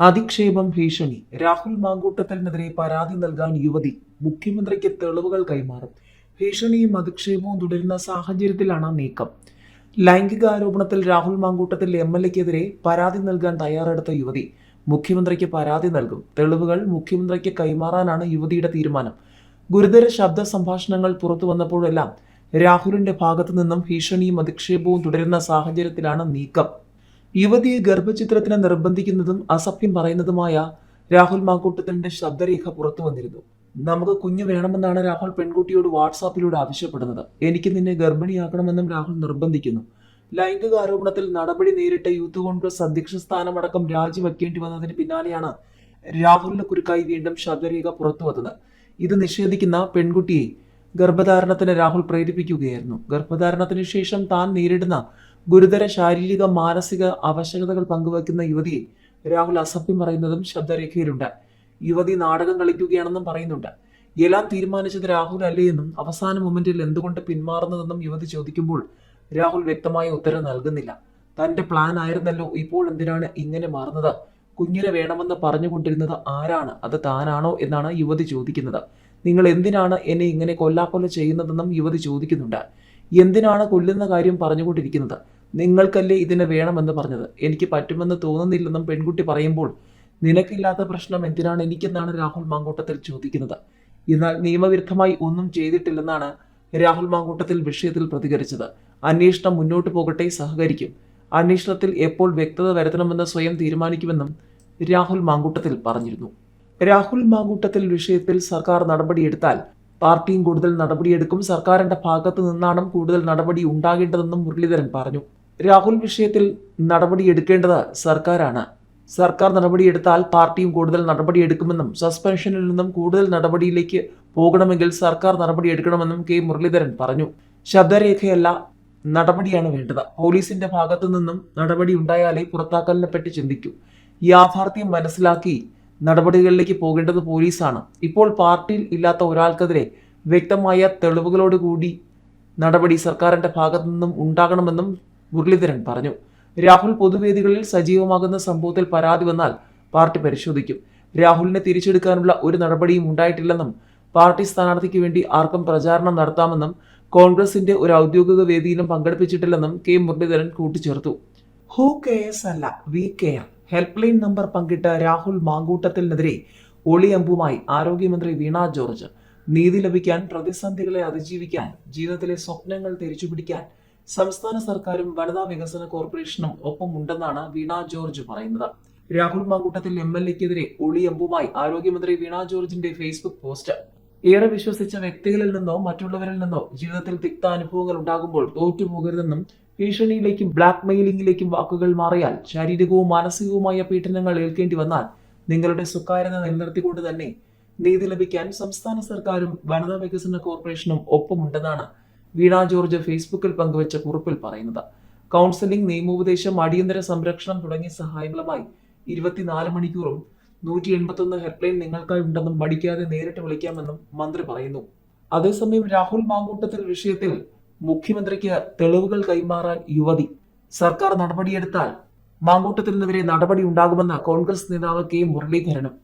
അധിക്ഷേപം ഭീഷണി. രാഹുൽ മാങ്കൂട്ടത്തിനെതിരെ പരാതി നൽകാൻ യുവതി മുഖ്യമന്ത്രിക്ക് തെളിവുകൾ കൈമാറും. ഭീഷണിയും അധിക്ഷേപവും തുടരുന്ന സാഹചര്യത്തിലാണ് നീക്കം. ലൈംഗികാരോപണത്തിൽ രാഹുൽ മാങ്കൂട്ടത്തിൽ എം എൽ എക്കെതിരെ പരാതി നൽകാൻ തയ്യാറെടുത്ത യുവതി മുഖ്യമന്ത്രിക്ക് പരാതി നൽകും. തെളിവുകൾ മുഖ്യമന്ത്രിക്ക് കൈമാറാനാണ് യുവതിയുടെ തീരുമാനം. ഗുരുതര ശബ്ദ സംഭാഷണങ്ങൾ പുറത്തു വന്നപ്പോഴെല്ലാം രാഹുലിന്റെ ഭാഗത്തു നിന്നും ഭീഷണിയും അധിക്ഷേപവും തുടരുന്ന സാഹചര്യത്തിലാണ് നീക്കം. യുവതിയെ ഗർഭചിത്രത്തിന് നിർബന്ധിക്കുന്നതും അസഭ്യം പറയുന്നതുമായ രാഹുൽ മാങ്കൂട്ടത്തിന്റെ ശബ്ദരേഖ പുറത്തു വന്നിരുന്നു. നമുക്ക് കുഞ്ഞ് വേണമെന്നാണ് രാഹുൽ പെൺകുട്ടിയോട് വാട്സാപ്പിലൂടെ ആവശ്യപ്പെടുന്നത്. എനിക്ക് നിന്നെ ഗർഭിണിയാക്കണമെന്നും രാഹുൽ നിർബന്ധിക്കുന്നു. ലൈംഗിക ആരോപണത്തിൽ നടപടി നേരിട്ട യൂത്ത് കോൺഗ്രസ് അധ്യക്ഷ സ്ഥാനമടക്കം രാജിവെക്കേണ്ടി വന്നതിന് പിന്നാലെയാണ് രാഹുലിന്റെ കുരുക്കായി വീണ്ടും ശബ്ദരേഖ പുറത്തു വന്നത്. ഇത് നിഷേധിക്കുന്ന പെൺകുട്ടിയെ ഗർഭധാരണത്തിന് രാഹുൽ പ്രേരിപ്പിക്കുകയായിരുന്നു. ഗർഭധാരണത്തിന് ശേഷം താൻ നേരിടുന്ന ഗുരുതര ശാരീരിക മാനസിക അവശകതകൾ പങ്കുവയ്ക്കുന്ന യുവതി രാഹുൽ അസഭ്യം പറയുന്നതും ശബ്ദരേഖയിലുണ്ട്. യുവതി നാടകം കളിക്കുകയാണെന്നും പറയുന്നുണ്ട്. എല്ലാം തീരുമാനിച്ചത് രാഹുൽ അല്ലേ എന്നും അവസാന മൊമെന്റിൽ എന്തുകൊണ്ട് പിന്മാറുന്നതെന്നും യുവതി ചോദിക്കുമ്പോൾ രാഹുൽ വ്യക്തമായ ഉത്തരം നൽകുന്നില്ല. തന്റെ പ്ലാൻ ആയിരുന്നല്ലോ ഇപ്പോൾ എന്തിനാണ് ഇങ്ങനെ മാറുന്നത്? കുഞ്ഞിനെ വേണമെന്ന് പറഞ്ഞുകൊണ്ടിരുന്നത് ആരാണ്? അത് താനാണോ എന്നാണ് യുവതി ചോദിക്കുന്നത്. നിങ്ങൾ എന്തിനാണ് എന്നെ ഇങ്ങനെ കൊല്ലാക്കൊല്ല ചെയ്യുന്നതെന്നും യുവതി ചോദിക്കുന്നുണ്ട്. എന്തിനാണ് കൊല്ലുന്ന കാര്യം പറഞ്ഞുകൊണ്ടിരിക്കുന്നത്? നിങ്ങൾക്കല്ലേ ഇതിനെ വേണമെന്ന് പറഞ്ഞത്? എനിക്ക് പറ്റുമെന്ന് തോന്നുന്നില്ലെന്നും പെൺകുട്ടി പറയുമ്പോൾ നിനക്കില്ലാത്ത പ്രശ്നം എന്തിനാണ് എനിക്കെന്നാണ് രാഹുൽ മാങ്കൂട്ടത്തിൽ ചോദിക്കുന്നത്? എന്നാൽ നിയമവിരുദ്ധമായി ഒന്നും ചെയ്തിട്ടില്ലെന്നാണ് രാഹുൽ മാങ്കൂട്ടത്തിൽ വിഷയത്തിൽ പ്രതികരിച്ചത്. അന്വേഷണം മുന്നോട്ട് പോകട്ടെ സഹകരിക്കും. അന്വേഷണത്തിൽ എപ്പോൾ വ്യക്തത വരുത്തണമെന്ന് സ്വയം തീരുമാനിക്കുമെന്നും രാഹുൽ മാങ്കൂട്ടത്തിൽ പറഞ്ഞിരുന്നു. രാഹുൽ മാങ്കൂട്ടത്തിൽ വിഷയത്തിൽ സർക്കാർ നടപടിയെടുത്താൽ പാർട്ടിയും കൂടുതൽ നടപടിയെടുക്കും. സർക്കാരിന്റെ ഭാഗത്തു നിന്നാണ് കൂടുതൽ നടപടി ഉണ്ടാകേണ്ടതെന്നും മുരളീധരൻ പറഞ്ഞു. രാഹുൽ വിഷയത്തിൽ നടപടിയെടുക്കേണ്ടത് സർക്കാരാണ്. സർക്കാർ നടപടിയെടുത്താൽ പാർട്ടിയും കൂടുതൽ നടപടിയെടുക്കുമെന്നും സസ്പെൻഷനിൽ നിന്നും കൂടുതൽ നടപടിയിലേക്ക് പോകണമെങ്കിൽ സർക്കാർ നടപടിയെടുക്കണമെന്നും കെ മുരളീധരൻ പറഞ്ഞു. ശബ്ദരേഖയല്ല നടപടിയാണ് വേണ്ടത്. പോലീസിന്റെ ഭാഗത്തു നിന്നും നടപടി ഉണ്ടായാലേ പുറത്താക്കലിനെ പറ്റി ചിന്തിക്കൂ. യാഥാർത്ഥ്യം മനസ്സിലാക്കി നടപടികളിലേക്ക് പോകേണ്ടത് പോലീസാണ്. ഇപ്പോൾ പാർട്ടിയിൽ ഇല്ലാത്ത ഒരാൾക്കെതിരെ വ്യക്തമായ തെളിവുകളോടുകൂടി നടപടി സർക്കാരിന്റെ ഭാഗത്തു നിന്നും ഉണ്ടാകണമെന്നും മുരളീധരൻ പറഞ്ഞു. രാഹുൽ പൊതുവേദികളിൽ സജീവമാകുന്ന സംഭവത്തിൽ പരാതി വന്നാൽ പാർട്ടി പരിശോധിക്കും. രാഹുലിനെ തിരിച്ചെടുക്കാനുള്ള ഒരു നടപടിയും ഉണ്ടായിട്ടില്ലെന്നും പാർട്ടി സ്ഥാനാർത്ഥിക്ക് വേണ്ടി ആർക്കും പ്രചാരണം നടത്താമെന്നും കോൺഗ്രസിന്റെ ഒരു ഔദ്യോഗിക വേദിയിലും പങ്കെടുപ്പിച്ചിട്ടില്ലെന്നും കെ മുരളീധരൻ കൂട്ടിച്ചേർത്തു. ഹൂ കെയർസ് അല്ല we care help line number പങ്കിട്ട രാഹുൽ മാങ്കൂട്ടത്തിനെതിരെ ഒളിയമ്പുമായി ആരോഗ്യമന്ത്രി വീണ ജോർജ്. നീതി ലഭിക്കാൻ പ്രതിസന്ധികളെ അതിജീവിക്കാൻ ജീവിതത്തിലെ സ്വപ്നങ്ങൾ തിരിച്ചുപിടിക്കാൻ സംസ്ഥാന സർക്കാരും വനിതാ വികസന കോർപ്പറേഷനും ഒപ്പമുണ്ടെന്നാണ് വീണ ജോർജ് പറയുന്നത്. രാഹുൽ മാങ്കൂട്ടത്തിൽ എം എൽ എക്കെതിരെ ഒളിയമ്പുമായി ആരോഗ്യമന്ത്രി വീണ ജോർജിന്റെ ഫേസ്ബുക്ക് പോസ്റ്റ്. ഏറെ വിശ്വസിച്ച വ്യക്തികളിൽ നിന്നോ മറ്റുള്ളവരിൽ നിന്നോ ജീവിതത്തിൽ തിക്ത അനുഭവങ്ങൾ ഉണ്ടാകുമ്പോൾ തോറ്റുപോകരുതെന്നും ഭീഷണിയിലേക്കും ബ്ലാക്ക് മെയിലിംഗിലേക്കും വാക്കുകൾ മാറിയാൽ ശാരീരികവും മാനസികവുമായ പീഡനങ്ങൾ ഏൽക്കേണ്ടി വന്നാൽ നിങ്ങളുടെ സ്വകാര്യത നിലനിർത്തിക്കൊണ്ട് തന്നെ നീതി ലഭിക്കാൻ സംസ്ഥാന സർക്കാരും വനിതാ വികസന കോർപ്പറേഷനും ഒപ്പമുണ്ടെന്നാണ് വീണ ജോർജ് ഫേസ്ബുക്കിൽ പങ്കുവച്ച കുറിപ്പിൽ പറയുന്നത്. കൗൺസിലിംഗ് നിയമോപദേശം അടിയന്തര സംരക്ഷണം തുടങ്ങിയ സഹായങ്ങളുമായി ഇരുപത്തിനാല് മണിക്കൂറും നൂറ്റി എൺപത്തൊന്ന് ഹെൽപ്പ് ലൈൻ നിങ്ങൾക്കായി ഉണ്ടെന്നും മടിക്കാതെ നേരിട്ട് വിളിക്കാമെന്നും മന്ത്രി പറയുന്നു. അതേസമയം രാഹുൽ മാങ്കൂട്ടത്തിൽ വിഷയത്തിൽ മുഖ്യമന്ത്രിക്ക് തെളിവുകൾ കൈമാറാൻ യുവതി. സർക്കാർ നടപടിയെടുത്താൽ മാങ്കൂട്ടത്തിനെതിരെ നടപടി ഉണ്ടാകുമെന്ന് കോൺഗ്രസ് നേതാവ് കെ മുരളീധരനും